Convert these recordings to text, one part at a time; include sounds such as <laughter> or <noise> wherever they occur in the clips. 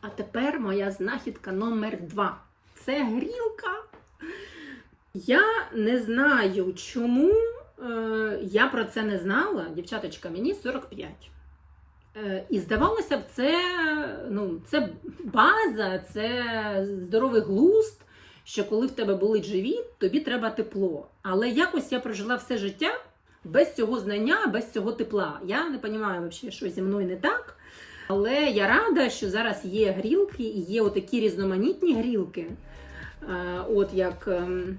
А тепер моя знахідка номер два. Це грілка. Я не знаю, чому е, я про це не знала. Дівчаточка, мені 45. Е, і здавалося б, це, ну, це база, це здоровий глузд, що коли в тебе болить живіт, тобі треба тепло. Але якось я прожила все життя без цього знання, без цього тепла. Я не розумію, що зі мною не так. Але я рада, що зараз є грілки і є отакі різноманітні грілки. Е, От як, ем,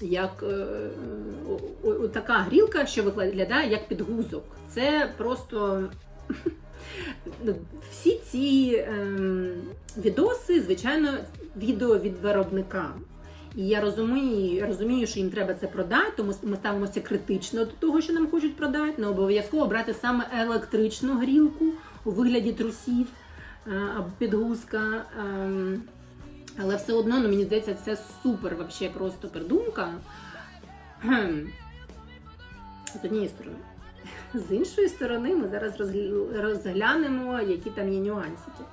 як е, така грілка, що виглядає як підгузок. Це просто <laughs> всі ці ем, відоси, звичайно, відео від виробника. І я розумію, розумію, що їм треба це продати, тому ми ставимося критично до того, що нам хочуть продати. Не обов'язково брати саме електричну грілку у вигляді трусів е, або підгузка. ем, Але все одно, ну, мені здається, це супер вообще просто придумка. З однієї сторони. З іншої сторони, ми зараз розглянемо, які там є нюансики.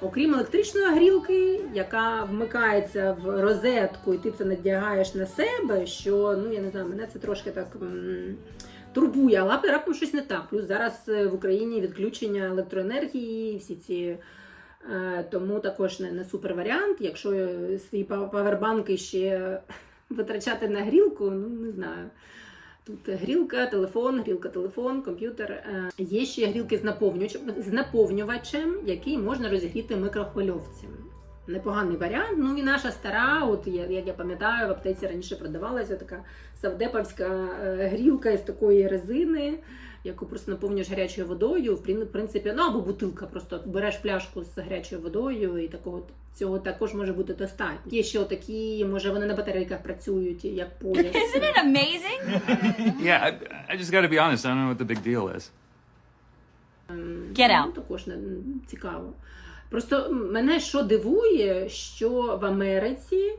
Окрім електричної грілки, яка вмикається в розетку, і ти це надягаєш на себе, що ну я не знаю, мене це трошки так турбує, але раптом щось не так. Плюс зараз е, в Україні відключення електроенергії, всі ці. е, Тому також не, не супер варіант. Якщо е, свої павербанки ще витрачати на грілку, ну не знаю. Тут грілка, телефон, грілка, телефон, комп'ютер. Є ще грілки з наповнювачем, з наповнювачем, який можна розігріти в. Непоганий варіант. Ну і наша стара, от як я пам'ятаю, в аптеці раніше продавалася така савдеповська е, грілка із такої резини, яку просто наповнюєш гарячою водою. В принципі, ну або бутилка, просто береш пляшку з гарячою водою, і такого цього також може бути достатньо. Є ще такі, може вони на батарейках працюють, як пояс. <laughs> Isn't it amazing? Yeah, I, I just got to be honest. I don't know what the big deal is. Get out. Ну, також не цікаво. Просто мене що дивує, що в Америці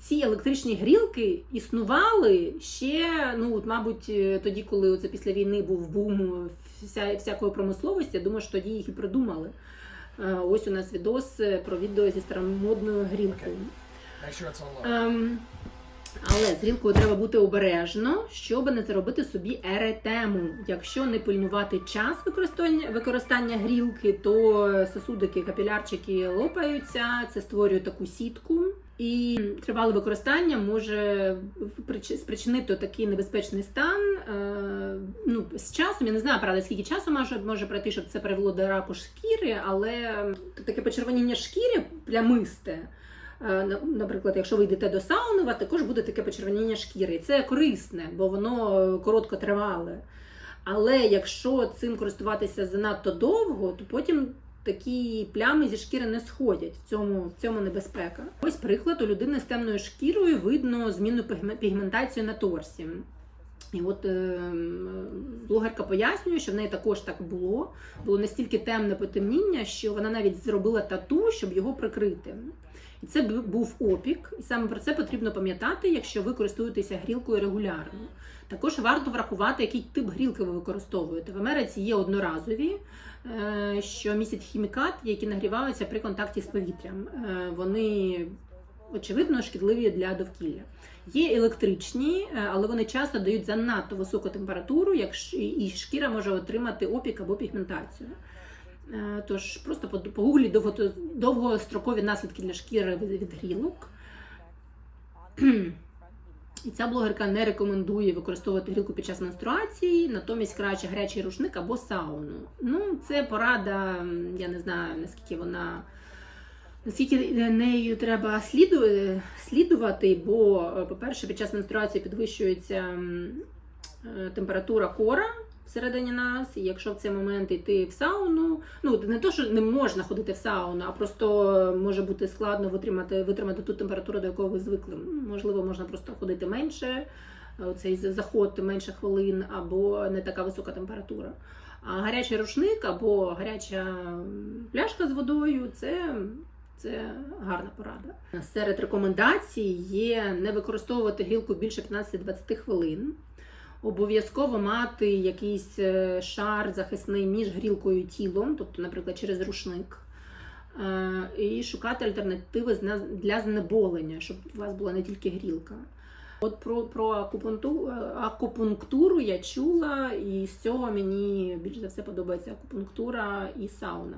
ці електричні грілки існували ще, ну, от, мабуть, е, тоді, коли оце після війни був бум вся, всякої промисловості, я думаю, що тоді їх і придумали. Е, Ось у нас відос е, про відео зі старомодною грілкою. Make sure it's. Ем, але з грілкою треба бути обережно, щоб не заробити собі еретему. Якщо не пильнувати час використання, використання грілки, то сосудики, капілярчики лопаються, це створює таку сітку. І тривале використання може прич- спричинити такий небезпечний стан. Е, ну, з часом я не знаю, правда, скільки часу може, може пройти, щоб це привело до раку шкіри, але таке почервоніння шкіри плямисте. Е, на- Наприклад, якщо ви йдете до сауни, у вас також буде таке почервоніння шкіри. І це корисне, бо воно е, короткотривале. Але якщо цим користуватися занадто довго, то потім такі плями зі шкіри не сходять. В цьому, в цьому небезпека. Ось приклад у людини з темною шкірою видно зміну пігме- пігментації на торсі. І от е, блогерка пояснює, що в неї також так було. Було настільки темне потемніння, що вона навіть зробила тату, щоб його прикрити. І це був опік, і саме про це потрібно пам'ятати, якщо ви користуєтеся грілкою регулярно. Також варто врахувати, який тип грілки ви використовуєте. В Америці є одноразові, е, що містять хімікат, які нагріваються при контакті з повітрям. Е, Вони очевидно шкідливі для довкілля. Є електричні, е, але вони часто дають занадто високу температуру, і шкіра може отримати опік або пігментацію. Е, Тож просто довго- довгострокові наслідки для шкіри від грілок. І ця блогерка не рекомендує використовувати грілку під час менструації, натомість краще гарячий рушник або сауну. Ну, це порада, я не знаю, наскільки вона. Наскільки нею треба слідувати, бо, е, по-перше, під час менструації підвищується е, температура кора всередині нас, і якщо в цей момент йти в сауну, ну не то, що не можна ходити в сауну, а просто може бути складно витримати, витримати ту температуру, до якої ви звикли. Можливо, можна просто ходити менше, е, цей заход менше хвилин, або не така висока температура. А гарячий рушник або гаряча пляшка з водою це. Це гарна порада. Серед рекомендацій є не використовувати грілку більше 15-20 хвилин. Обов'язково мати якийсь е, шар захисний між грілкою і тілом, тобто, наприклад, через рушник. е, і шукати альтернативи для знеболення, щоб у вас була не тільки грілка. От про, про акупунктуру, акупунктуру я чула, і з цього мені більш за все подобається акупунктура і сауна.